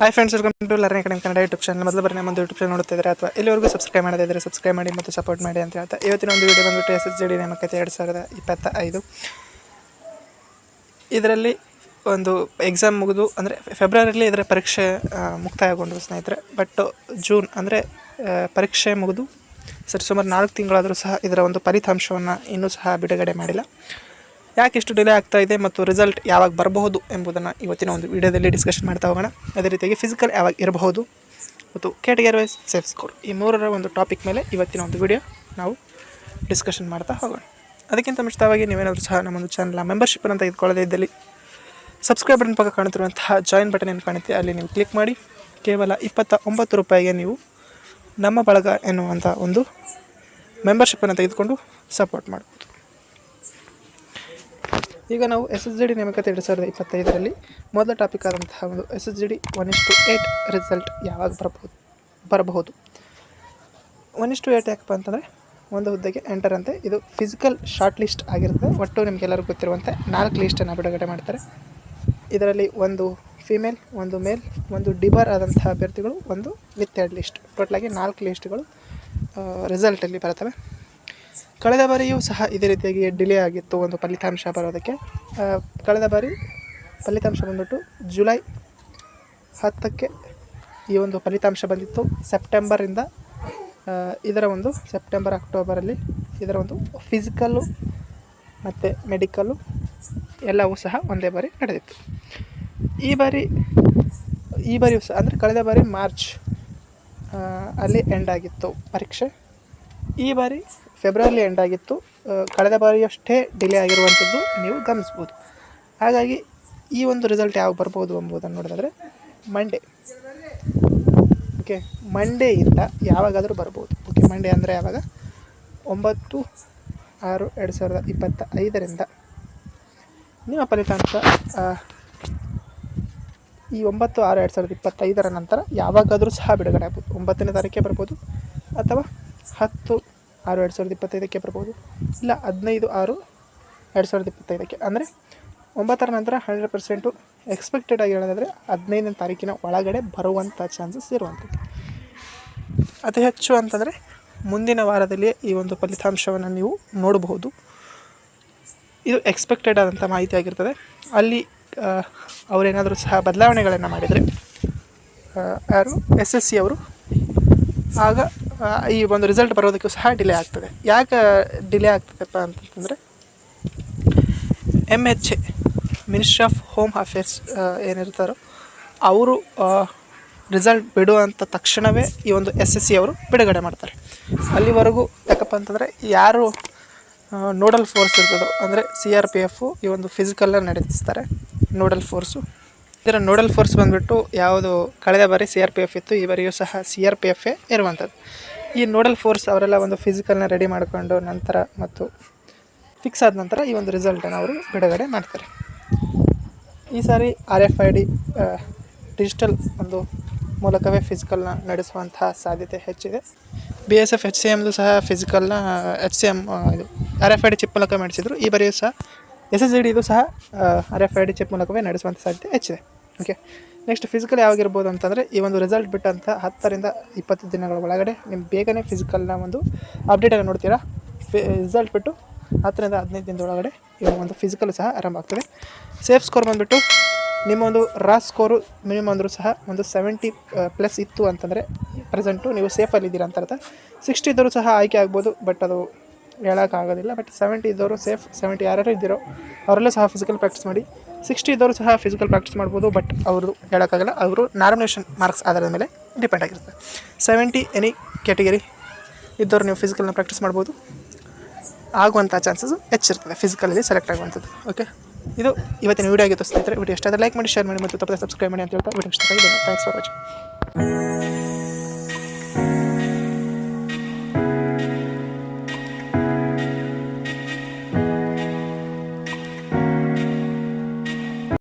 Hi friends welcome to learning ಕಡೆ Kannada YouTube channel ಮೊದಲು ಬರೀ ನಮ್ಮ ಯೂಟ್ಯೂಬ್ ಚಾನಲ್ ನೋಡ್ತಿದ್ರೆ ಅಥವಾ ಇಲ್ಲಿವರೆಗೂ ಸಬ್ಸ್ಕ್ರೈಬ್ ಮಾಡದೇ ಇದ್ದರೆ ಸಬ್ಸ್ಕ್ರೈಬ್ ಮಾಡಿ ಮತ್ತು ಸಪೋರ್ಟ್ ಮಾಡಿ ಅಂತ ಹೇಳ್ತಾ. ಇವತ್ತಿನ ಒಂದು ವೀಡಿಯೋ ಬಂದುಬಿಟ್ಟು ಎಸ್ ಎಸ್ ಜಿ ಡಿ ನೇಮಕಾತಿ ಎರಡು ಸಾವಿರದ ಇಪ್ಪತ್ತ ಐದು ಇದರಲ್ಲಿ ಒಂದು ಎಕ್ಸಾಮ್ ಮುಗಿದು ಅಂದರೆ ಫೆಬ್ರವರಿಯಲ್ಲಿ ಇದರ ಪರೀಕ್ಷೆ ಮುಕ್ತಾಯ ಮುಕ್ತಾಯಗೊಂಡು ಸ್ನೇಹಿತರೆ. ಬಟ್ ಜೂನ್ ಅಂದರೆ ಪರೀಕ್ಷೆ ಮುಗಿದು ಸರಿ ಸುಮಾರು ನಾಲ್ಕು ತಿಂಗಳಾದರೂ ಸಹ ಇದರ ಒಂದು ಫಲಿತಾಂಶವನ್ನು ಇನ್ನೂ ಸಹ ಬಿಡುಗಡೆ ಮಾಡಿಲ್ಲ. ಯಾಕೆ ಇಷ್ಟು ಡಿಲೇ ಆಗ್ತಾ ಇದೆ ಮತ್ತು ರಿಸಲ್ಟ್ ಯಾವಾಗ ಬರಬಹುದು ಎಂಬುದನ್ನು ಇವತ್ತಿನ ಒಂದು ವಿಡಿಯೋದಲ್ಲಿ ಡಿಸ್ಕಷನ್ ಮಾಡ್ತಾ ಹೋಗೋಣ. ಅದೇ ರೀತಿಯಾಗಿ ಫಿಸಿಕಲ್ ಯಾವಾಗ ಇರಬಹುದು ಮತ್ತು ಕ್ಯಾಟಗರಿ ವೈಸ್ ಸೇಫ್ ಸ್ಕೋರ್ ಈ ಮೂರರ ಒಂದು ಟಾಪಿಕ್ ಮೇಲೆ ಇವತ್ತಿನ ಒಂದು ವಿಡಿಯೋ ನಾವು ಡಿಸ್ಕಷನ್ ಮಾಡ್ತಾ ಹೋಗೋಣ. ಅದಕ್ಕಿಂತ ಮುಂಚಿತವಾಗಿ ನೀವೇನಾದರೂ ಸಹ ನಮ್ಮೊಂದು ಚಾನಲ್ನ ಮೆಂಬರ್ಶಿಪ್ಪನ್ನು ತೆಗೆದುಕೊಳ್ಳದೇ ಇದ್ದಲ್ಲಿ ಸಬ್ಸ್ಕ್ರೈಬ್ ಬಟನ್ ಪಕ್ಕ ಕಾಣುತ್ತಿರುವಂತಹ ಜಾಯಿನ್ ಬಟನ್ ಏನು ಕಾಣುತ್ತೆ ಅಲ್ಲಿ ನೀವು ಕ್ಲಿಕ್ ಮಾಡಿ ಕೇವಲ ಇಪ್ಪತ್ತ ಒಂಬತ್ತು ರೂಪಾಯಿಗೆ ನೀವು ನಮ್ಮ ಬಳಗ ಎನ್ನುವಂಥ ಒಂದು ಮೆಂಬರ್ಶಿಪ್ಪನ್ನು ತೆಗೆದುಕೊಂಡು ಸಪೋರ್ಟ್ ಮಾಡ್ಬೋದು ಈಗ ನಾವು ಎಸ್ ಎಸ್ ಜಿ ಡಿ ನೇಮಕಾತಿ ಎರಡು ಸಾವಿರದ ಇಪ್ಪತ್ತೈದರಲ್ಲಿ ಮೊದಲ ಟಾಪಿಕ್ ಆದಂತಹ ಒಂದು S S G D one is to eight result ಯಾವಾಗ ಬರಬಹುದು ಬರಬಹುದು. ಒನ್ ಇಸ್ ಟು ಏಯ್ಟ್ ಯಾಕಪ್ಪ ಅಂತಂದರೆ ಒಂದು ಹುದ್ದೆಗೆ ಎಂಟರ್ ಅಂತೆ. ಇದು ಫಿಸಿಕಲ್ ಶಾರ್ಟ್ ಲಿಸ್ಟ್ ಆಗಿರುತ್ತೆ. ಒಟ್ಟು ನಿಮಗೆಲ್ಲರಿಗೂ ಗೊತ್ತಿರುವಂತೆ ನಾಲ್ಕು ಲಿಸ್ಟನ್ನು ಬಿಡುಗಡೆ ಮಾಡ್ತಾರೆ. ಇದರಲ್ಲಿ ಒಂದು ಫಿಮೇಲ್ ಒಂದು ಮೇಲ್ ಒಂದು ಡಿಬರ್ ಆದಂತಹ ಅಭ್ಯರ್ಥಿಗಳು, ಒಂದು ವಿತ್ ಎರಡು ಲಿಸ್ಟ್ ಟೋಟಲಾಗಿ ನಾಲ್ಕು ಲಿಸ್ಟ್ಗಳು ರಿಸಲ್ಟಲ್ಲಿ ಬರ್ತವೆ ಕಳೆದ ಬಾರಿಯೂ ಸಹ ಇದೇ ರೀತಿಯಾಗಿ ಡಿಲೇ ಆಗಿತ್ತು ಒಂದು ಫಲಿತಾಂಶ ಬರೋದಕ್ಕೆ. ಕಳೆದ ಬಾರಿ ಫಲಿತಾಂಶ ಬಂದ್ಬಿಟ್ಟು ಜುಲೈ ಹತ್ತಕ್ಕೆ ಈ ಒಂದು ಫಲಿತಾಂಶ ಬಂದಿತ್ತು. ಸೆಪ್ಟೆಂಬರಿಂದ ಇದರ ಒಂದು ಸೆಪ್ಟೆಂಬರ್, ಅಕ್ಟೋಬರಲ್ಲಿ ಇದರ ಒಂದು ಫಿಸಿಕಲ್ಲು ಮತ್ತು ಮೆಡಿಕಲ್ಲು ಎಲ್ಲವೂ ಸಹ ಒಂದೇ ಬಾರಿ ನಡೆದಿತ್ತು. ಈ ಬಾರಿ, ಈ ಬಾರಿಯೂ ಸಹ, ಅಂದರೆ ಕಳೆದ ಬಾರಿ ಮಾರ್ಚ್ ಅಲ್ಲಿ ಎಂಡ್ ಆಗಿತ್ತು ಪರೀಕ್ಷೆ. ಈ ಬಾರಿ ಫೆಬ್ರವರಿ ಎಂಡ್ ಆಗಿತ್ತು ಕಳೆದ ಬಾರಿಯಷ್ಟೇ ಡಿಲೇ ಆಗಿರುವಂಥದ್ದು ನೀವು ಗಮನಿಸ್ಬೋದು. ಹಾಗಾಗಿ ಈ ಒಂದು ರಿಸಲ್ಟ್ ಯಾವಾಗ ಬರ್ಬೋದು ಎಂಬುದನ್ನು ನೋಡಿದ್ರೆ ಮಂಡೇ ಓಕೆ ಮಂಡೇಯಿಂದ ಯಾವಾಗಾದರೂ ಬರ್ಬೋದು. ಓಕೆ ಮಂಡೇ ಅಂದರೆ ಯಾವಾಗ? ಒಂಬತ್ತು ಆರು ಎರಡು ಸಾವಿರದ ಇಪ್ಪತ್ತ ಐದರಿಂದ ನಿಮ್ಮ ಫಲಿತಾಂಶ ಈ ಒಂಬತ್ತು ಆರು ಎರಡು ಸಾವಿರದ ಇಪ್ಪತ್ತೈದರ ನಂತರ ಯಾವಾಗಾದರೂ ಸಹ ಬಿಡುಗಡೆ ಆಗ್ಬೋದು. ಒಂಬತ್ತನೇ ತಾರೀಕೆ ಬರ್ಬೋದು ಅಥವಾ ಹತ್ತು ಆರು ಎರಡು ಸಾವಿರದ ಇಪ್ಪತ್ತೈದಕ್ಕೆ ಬರ್ಬೋದು. ಇಲ್ಲ, ಹದಿನೈದು, ಆರು, ಎರಡು ಸಾವಿರದ ಇಪ್ಪತ್ತೈದಕ್ಕೆ. ಅಂದರೆ ಒಂಬತ್ತರ ನಂತರ ಹಂಡ್ರೆಡ್ ಪರ್ಸೆಂಟು ಎಕ್ಸ್ಪೆಕ್ಟೆಡ್ ಆಗಿ ಹೇಳೋದಾದರೆ ಹದಿನೈದನೇ ತಾರೀಕಿನ ಒಳಗಡೆ ಬರುವಂಥ ಚಾನ್ಸಸ್ ಇರುವಂಥದ್ದು. ಅತಿ ಹೆಚ್ಚು ಅಂತಂದರೆ ಮುಂದಿನ ವಾರದಲ್ಲಿಯೇ ಈ ಒಂದು ಫಲಿತಾಂಶವನ್ನು ನೀವು ನೋಡಬಹುದು. ಇದು ಎಕ್ಸ್ಪೆಕ್ಟೆಡ್ ಆದಂಥ ಮಾಹಿತಿ ಆಗಿರ್ತದೆ. ಅಲ್ಲಿ ಅವರೇನಾದರೂ ಸಹ ಬದಲಾವಣೆಗಳನ್ನು ಮಾಡಿದರೆ ಯಾರು? ಎಸ್ ಎಸ್ ಸಿ ಅವರು. ಆಗ ಈ ಒಂದು ರಿಸಲ್ಟ್ ಬರೋದಕ್ಕೂ ಸಹ ಡಿಲೇ ಆಗ್ತದೆ. ಯಾಕೆ ಡಿಲೇ ಆಗ್ತದಪ್ಪ ಅಂತಂತಂದರೆ M H A ministry of home affairs ಏನಿರ್ತಾರೋ, ಅವರು ರಿಸಲ್ಟ್ ಬಿಡುವಂಥ ತಕ್ಷಣವೇ ಈ ಒಂದು ಎಸ್ ಎಸ್ ಸಿ ಅವರು ಬಿಡುಗಡೆ ಮಾಡ್ತಾರೆ. ಅಲ್ಲಿವರೆಗೂ ಯಾಕಪ್ಪ ಅಂತಂದರೆ, ಯಾರು ನೋಡಲ್ ಫೋರ್ಸ್ ಇರ್ತದೋ, ಅಂದರೆ ಸಿ ಆರ್ ಪಿ ಎಫು ಈ ಒಂದು ಫಿಸಿಕಲ್ನ ನಡೆಸ್ತಾರೆ ನೋಡಲ್ ಫೋರ್ಸು ಇದರ ನೋಡಲ್ ಫೋರ್ಸ್ ಬಂದುಬಿಟ್ಟು ಯಾವುದು ಕಳೆದ ಬಾರಿ ಸಿ ಆರ್ ಪಿ ಎಫ್ ಇತ್ತು, ಈ ಬಾರಿಯೂ ಸಹ ಸಿ ಆರ್ ಪಿ ಎಫೇ ಇರುವಂಥದ್ದು. ಈ ನೋಡಲ್ ಫೋರ್ಸ್ ಅವರೆಲ್ಲ ಒಂದು ಫಿಸಿಕಲ್ನ ರೆಡಿ ಮಾಡಿಕೊಂಡು ನಂತರ ಮತ್ತು ಫಿಕ್ಸ್ ಆದ ನಂತರ ಈ ಒಂದು ರಿಸಲ್ಟನ್ನು ಅವರು ಬಿಡುಗಡೆ ಮಾಡ್ತಾರೆ. ಈ ಸಾರಿ R F I D digital ಒಂದು ಮೂಲಕವೇ ಫಿಸಿಕಲ್ನ ನಡೆಸುವಂತಹ ಸಾಧ್ಯತೆ ಹೆಚ್ಚಿದೆ. B S F, H C ಎಮ್ದು ಸಹ ಫಿಸಿಕಲ್ನ, ಎಚ್ ಸಿ ಎಂ ಇದು R F I D chip ಮೂಲಕ ಮಾಡಿಸಿದ್ರು. ಈ ಬಾರಿಯೂ ಸಹ ಎಸ್ ಎಸ್ ಡಿ ಇದು ಸಹ R F I D chip ಮೂಲಕವೇ ನಡೆಸುವಂಥ ಸಾಧ್ಯತೆ ಹೆಚ್ಚಿದೆ. ಓಕೆ ನೆಕ್ಸ್ಟ್ ಫಿಸಿಕಲ್ ಯಾವಾಗಿರ್ಬೋದು ಅಂತಂದರೆ, ಈ ಒಂದು ರಿಸಲ್ಟ್ ಬಿಟ್ಟಂಥ ಹತ್ತರಿಂದ ಇಪ್ಪತ್ತು ದಿನಗಳ ಒಳಗಡೆ ನಿಮ್ಮ ಬೇಗನೆ ಫಿಸಿಕಲ್ನ ಒಂದು ಅಪ್ಡೇಟನ್ನು ನೋಡ್ತೀರಾ? ಫಿ ರಿಸಲ್ಟ್ ಬಿಟ್ಟು ಹತ್ತರಿಂದ ಹದಿನೈದು ದಿನದ ಒಳಗಡೆ ಈ ಒಂದು ಫಿಸಿಕಲ್ ಸಹ ಆರಂಭ ಆಗ್ತದೆ. ಸೇಫ್ ಸ್ಕೋರ್ ಬಂದುಬಿಟ್ಟು, ನಿಮ್ಮ ಒಂದು ರಾ ಸ್ಕೋರು ಮಿನಿಮಮ್ ಅಂದರೂ ಸಹ ಒಂದು ಸೆವೆಂಟಿ ಪ್ಲಸ್ ಇತ್ತು ಅಂತಂದರೆ ಪ್ರೆಸೆಂಟು ನೀವು ಸೇಫಲ್ಲಿದ್ದೀರಾ ಅಂತ ಅರ್ಥ. ಸಿಕ್ಸ್ಟಿ ಇದ್ದರೂ ಸಹ ಆಯ್ಕೆ ಆಗ್ಬೋದು ಬಟ್ ಅದು ಹೇಳೋಕ್ಕಾಗೋದಿಲ್ಲ. ಬಟ್ ಸೆವೆಂಟಿ ಇದ್ದವರು ಸೇಫ್ ಸೆವೆಂಟಿ ಯಾರ್ಯಾರು ಇದ್ದೀರೋ, ಅವರೆಲ್ಲ ಸಹ ಫಿಸಿಕಲ್ ಪ್ರಾಕ್ಟೀಸ್ ಮಾಡಿ ಸಿಕ್ಸ್ಟಿ ಇದ್ದವರು ಸಹ ಫಿಸಿಕಲ್ ಪ್ರಾಕ್ಟೀಸ್ ಮಾಡ್ಬೋದು ಬಟ್ ಅವರು ಹೇಳೋಕ್ಕಾಗಲ್ಲ. ಅವರು ನಾರ್ಮಿನೇಷನ್ ಮಾರ್ಕ್ಸ್ ಆಧಾರದ ಮೇಲೆ ಡಿಪೆಂಡ್ ಆಗಿರುತ್ತೆ. ಸೆವೆಂಟಿ ಎನಿ ಕ್ಯಾಟಗರಿ ಇದ್ದವರು ನೀವು ಫಿಸಿಕಲ್ನ ಪ್ರಾಕ್ಟೀಸ್ ಮಾಡ್ಬೋದು. ಆಗುವಂಥ ಚಾನ್ಸಸ್ ಹೆಚ್ಚಿರ್ತದೆ ಫಿಸಿಕಲಲ್ಲಿ ಸೆಲೆಕ್ಟ್ ಆಗುವಂಥದ್ದು. ಓಕೆ ಇದು ಇವತ್ತಿನ ವೀಡಿಯೋ ಆಗಿತ್ತು ಸ್ನೇಹಿತರೆ. ವಿಡಿಯೋ ಇಷ್ಟ ಲೈಕ್ ಮಾಡಿ ಶೇರ್ ಮಾಡಿ, ಮತ್ತು ತಪ್ಪದೆ ಸಬ್ಸ್ಕ್ರೈಬ್ ಮಾಡಿ ಅಂತ ಹೇಳ್ತಾ ವಿಡಿಯೋ ಇಷ್ಟ ಥ್ಯಾಂಕ್ಸ್ ಫಾರ್ ವಾಚಿಂಗ್